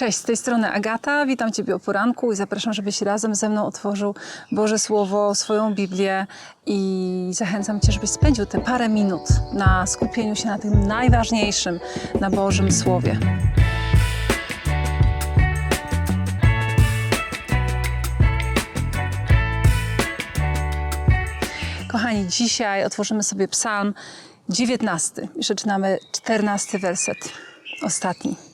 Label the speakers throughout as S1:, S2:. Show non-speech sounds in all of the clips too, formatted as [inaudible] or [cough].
S1: Cześć, z tej strony Agata. Witam Ciebie o poranku i zapraszam, żebyś razem ze mną otworzył Boże Słowo, swoją Biblię i zachęcam Cię, żebyś spędził te parę minut na skupieniu się na tym najważniejszym, na Bożym Słowie. Kochani, dzisiaj otworzymy sobie Psalm 19 i przeczytamy 14 werset, ostatni.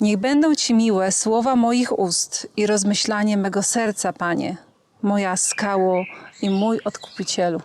S1: Niech będą Ci miłe słowa moich ust i rozmyślanie mego serca, Panie, moja skało i mój odkupicielu.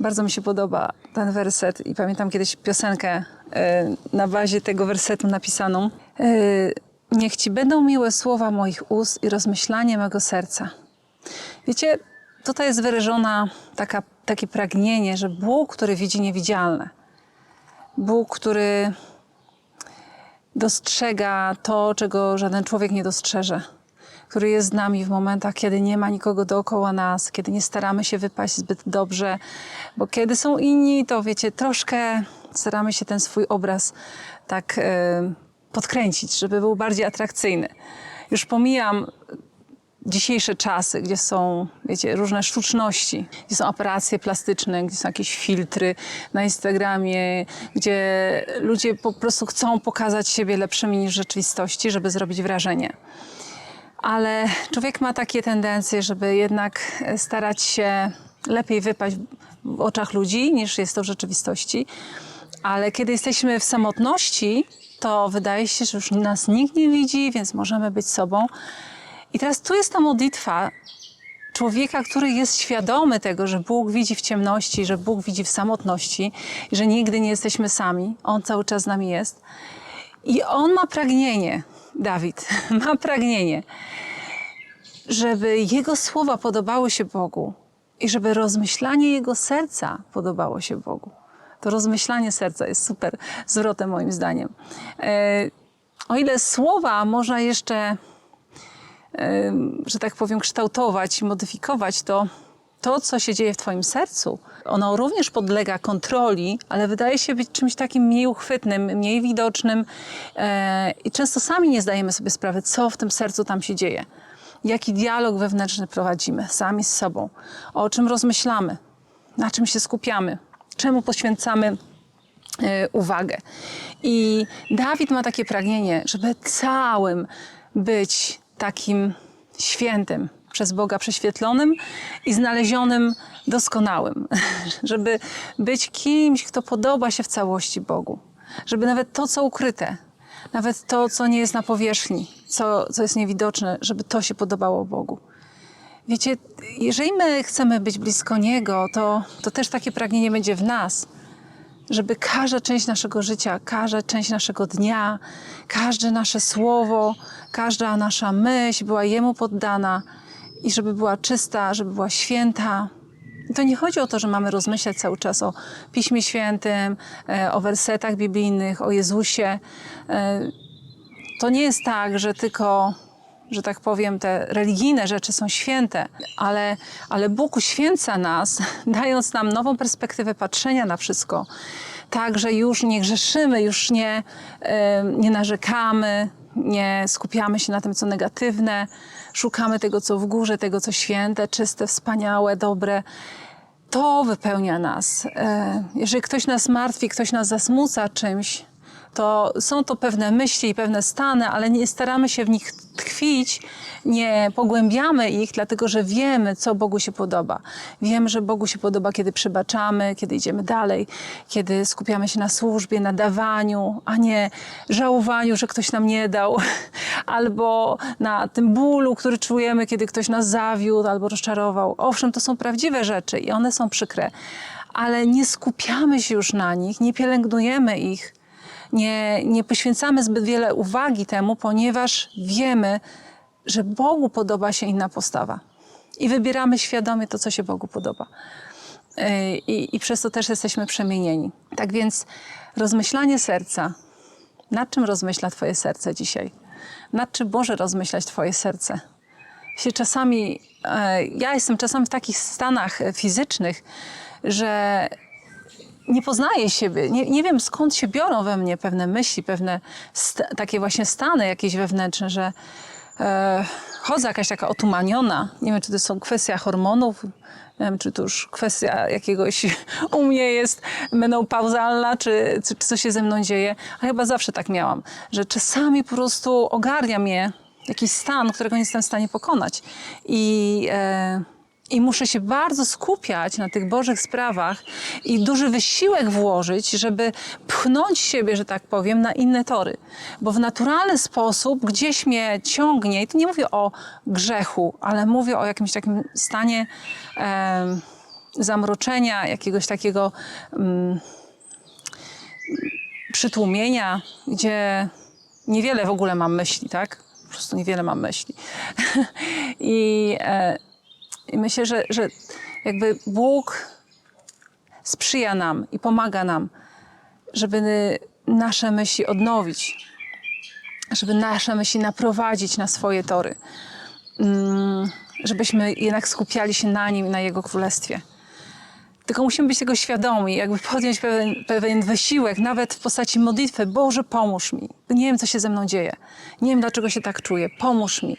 S1: Bardzo mi się podoba ten werset i pamiętam kiedyś piosenkę e, na bazie tego wersetu napisaną. E, Niech Ci będą miłe słowa moich ust i rozmyślanie mego serca. Wiecie, tutaj jest wyrażona taka, takie pragnienie, że Bóg, który widzi niewidzialne, Bóg, który dostrzega to, czego żaden człowiek nie dostrzeże, który jest z nami w momentach, kiedy nie ma nikogo dookoła nas, kiedy nie staramy się wypaść zbyt dobrze, bo kiedy są inni, to wiecie, troszkę staramy się ten swój obraz tak e, podkręcić, żeby był bardziej atrakcyjny. Już pomijam dzisiejsze czasy, gdzie są, wiecie, różne sztuczności, gdzie są operacje plastyczne, gdzie są jakieś filtry na Instagramie, gdzie ludzie po prostu chcą pokazać siebie lepszymi niż rzeczywistości, żeby zrobić wrażenie. Ale człowiek ma takie tendencje, żeby jednak starać się lepiej wypaść w oczach ludzi, niż jest to w rzeczywistości. Ale kiedy jesteśmy w samotności, to wydaje się, że już nas nikt nie widzi, więc możemy być sobą. I teraz tu jest ta modlitwa człowieka, który jest świadomy tego, że Bóg widzi w ciemności, że Bóg widzi w samotności że nigdy nie jesteśmy sami. On cały czas z nami jest. I on ma pragnienie, Dawid, [laughs] ma pragnienie, żeby jego słowa podobały się Bogu i żeby rozmyślanie jego serca podobało się Bogu. To rozmyślanie serca jest super zwrotem moim zdaniem. E, o ile słowa można jeszcze że tak powiem, kształtować i modyfikować, to to, co się dzieje w Twoim sercu, ono również podlega kontroli, ale wydaje się być czymś takim mniej uchwytnym, mniej widocznym e, i często sami nie zdajemy sobie sprawy, co w tym sercu tam się dzieje. Jaki dialog wewnętrzny prowadzimy sami z sobą, o czym rozmyślamy, na czym się skupiamy, czemu poświęcamy e, uwagę. I Dawid ma takie pragnienie, żeby całym być takim świętym, przez Boga prześwietlonym i znalezionym doskonałym. [laughs] Żeby być kimś, kto podoba się w całości Bogu. Żeby nawet to, co ukryte, nawet to, co nie jest na powierzchni, co, co jest niewidoczne, żeby to się podobało Bogu. Wiecie, jeżeli my chcemy być blisko Niego, to, to też takie pragnienie będzie w nas żeby każda część naszego życia, każda część naszego dnia, każde nasze słowo, każda nasza myśl była Jemu poddana i żeby była czysta, żeby była święta. To nie chodzi o to, że mamy rozmyślać cały czas o Piśmie Świętym, e, o wersetach biblijnych, o Jezusie. E, to nie jest tak, że tylko że tak powiem, te religijne rzeczy są święte, ale, ale Bóg uświęca nas, [laughs] dając nam nową perspektywę patrzenia na wszystko, tak, że już nie grzeszymy, już nie, nie narzekamy, nie skupiamy się na tym, co negatywne, szukamy tego, co w górze, tego, co święte, czyste, wspaniałe, dobre. To wypełnia nas. E, jeżeli ktoś nas martwi, ktoś nas zasmuca czymś, to są to pewne myśli i pewne stany, ale nie staramy się w nich tkwić, nie pogłębiamy ich, dlatego że wiemy, co Bogu się podoba. Wiemy, że Bogu się podoba, kiedy przebaczamy, kiedy idziemy dalej, kiedy skupiamy się na służbie, na dawaniu, a nie żałowaniu, że ktoś nam nie dał, [laughs] albo na tym bólu, który czujemy, kiedy ktoś nas zawiódł albo rozczarował. Owszem, to są prawdziwe rzeczy i one są przykre, ale nie skupiamy się już na nich, nie pielęgnujemy ich nie, nie poświęcamy zbyt wiele uwagi temu, ponieważ wiemy, że Bogu podoba się inna postawa. I wybieramy świadomie to, co się Bogu podoba. Yy, I, I przez to też jesteśmy przemienieni. Tak więc rozmyślanie serca. Nad czym rozmyśla Twoje serce dzisiaj? Nad czym może rozmyślać Twoje serce? Się czasami, e, ja jestem czasami w takich stanach fizycznych, że nie poznaję siebie. Nie, nie wiem skąd się biorą we mnie pewne myśli, pewne takie właśnie stany jakieś wewnętrzne, że e, chodzę jakaś taka otumaniona. Nie wiem, czy to są kwestia hormonów, nie wiem, czy to już kwestia jakiegoś [laughs] u mnie jest menopauzalna, czy, czy, czy się ze mną dzieje. A chyba zawsze tak miałam, że czasami po prostu ogarnia mnie jakiś stan, którego nie jestem w stanie pokonać. I, e, I muszę się bardzo skupiać na tych Bożych sprawach i duży wysiłek włożyć, żeby pchnąć siebie, że tak powiem, na inne tory. Bo w naturalny sposób gdzieś mnie ciągnie, i tu nie mówię o grzechu, ale mówię o jakimś takim stanie em, zamroczenia, jakiegoś takiego mm, przytłumienia, gdzie niewiele w ogóle mam myśli, tak? Po prostu niewiele mam myśli. [laughs] I, e, I myślę, że, że jakby Bóg sprzyja nam i pomaga nam, żeby nasze myśli odnowić, żeby nasze myśli naprowadzić na swoje tory, Mm, żebyśmy jednak skupiali się na Nim i na Jego Królestwie. Tylko musimy być tego świadomi, jakby podjąć pewien, pewien wysiłek, nawet w postaci modlitwy. Boże, pomóż mi. Nie wiem, co się ze mną dzieje. Nie wiem, dlaczego się tak czuję. Pomóż mi.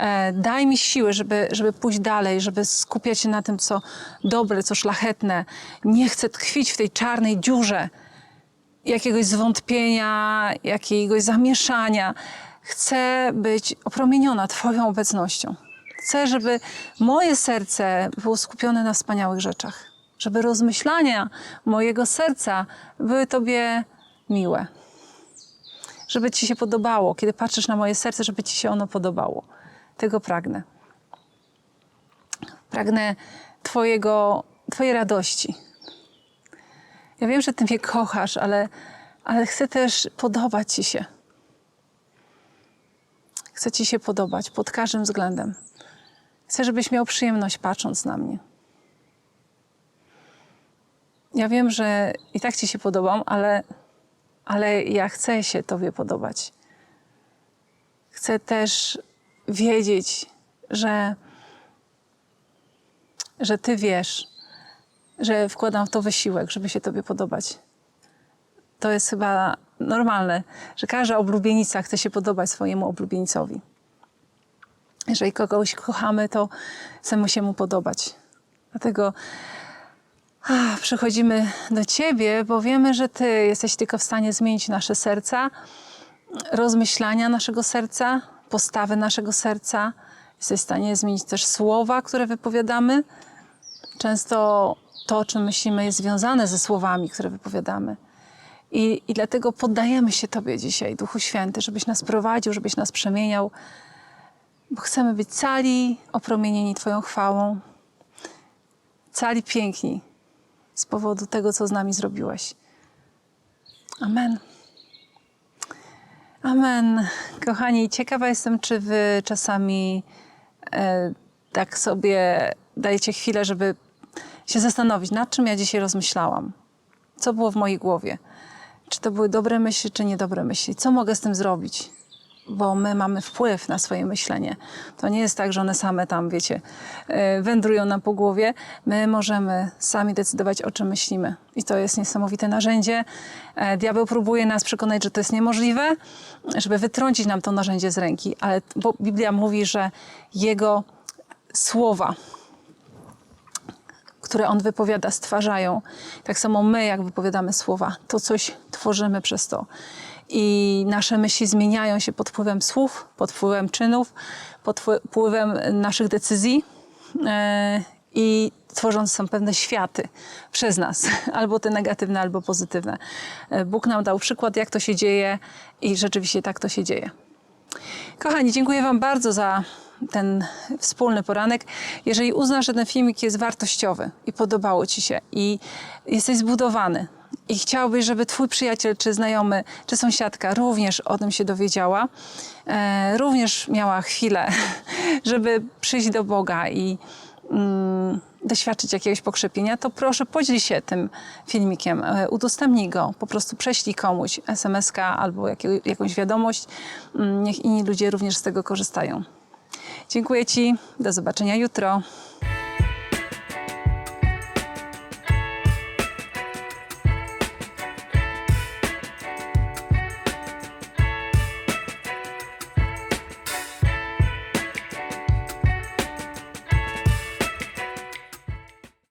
S1: E, daj mi siły, żeby, żeby pójść dalej, żeby skupiać się na tym, co dobre, co szlachetne. Nie chcę tkwić w tej czarnej dziurze jakiegoś zwątpienia, jakiegoś zamieszania. Chcę być opromieniona Twoją obecnością. Chcę, żeby moje serce było skupione na wspaniałych rzeczach. Żeby rozmyślania mojego serca były Tobie miłe. Żeby Ci się podobało. Kiedy patrzysz na moje serce, żeby Ci się ono podobało. Tego pragnę. Pragnę Twojego, Twojej radości. Ja wiem, że Ty mnie kochasz, ale, ale chcę też podobać Ci się. Chcę Ci się podobać pod każdym względem. Chcę, żebyś miał przyjemność patrząc na mnie. Ja wiem, że i tak Ci się podobam, ale, ale ja chcę się Tobie podobać. Chcę też wiedzieć, że, że Ty wiesz, że wkładam w to wysiłek, żeby się Tobie podobać. To jest chyba normalne, że każda oblubienica chce się podobać swojemu oblubieńcowi. Jeżeli kogoś kochamy, to chcemy się mu podobać. Dlatego ach, przychodzimy do Ciebie, bo wiemy, że Ty jesteś tylko w stanie zmienić nasze serca, rozmyślania naszego serca, postawy naszego serca. Jesteś w stanie zmienić też słowa, które wypowiadamy. Często to, o czym myślimy, jest związane ze słowami, które wypowiadamy. I, I dlatego poddajemy się Tobie dzisiaj, Duchu Święty, żebyś nas prowadził, żebyś nas przemieniał, bo chcemy być cali opromienieni Twoją chwałą, cali piękni z powodu tego, co z nami zrobiłeś. Amen. Amen. Kochani, ciekawa jestem, czy Wy czasami e, tak sobie dajecie chwilę, żeby się zastanowić, nad czym ja dzisiaj rozmyślałam. Co było w mojej głowie? Czy to były dobre myśli, czy niedobre myśli? Co mogę z tym zrobić? Bo my mamy wpływ na swoje myślenie. To nie jest tak, że one same tam, wiecie, e, wędrują nam po głowie. My możemy sami decydować, o czym myślimy. I to jest niesamowite narzędzie. E, Diabeł próbuje nas przekonać, że to jest niemożliwe, żeby wytrącić nam to narzędzie z ręki. Ale bo Biblia mówi, że jego słowa, które On wypowiada, stwarzają. Tak samo my, jak wypowiadamy słowa, to coś tworzymy przez to. I nasze myśli zmieniają się pod wpływem słów, pod wpływem czynów, pod wpływem naszych decyzji. e, I tworząc są pewne światy przez nas, [laughs] albo te negatywne, albo pozytywne. E, Bóg nam dał przykład, jak to się dzieje, i rzeczywiście tak to się dzieje. Kochani, dziękuję Wam bardzo za ten wspólny poranek. Jeżeli uznasz, że ten filmik jest wartościowy i podobało Ci się i jesteś zbudowany i chciałbyś, żeby Twój przyjaciel, czy znajomy, czy sąsiadka również o tym się dowiedziała, e, również miała chwilę, [laughs] żeby przyjść do Boga i mm, doświadczyć jakiegoś pokrzepienia, to proszę podziel się tym filmikiem, e, udostępnij go, po prostu prześlij komuś SMS-ka albo jakąś wiadomość. Mm, Niech inni ludzie również z tego korzystają. Dziękuję Ci, do zobaczenia jutro.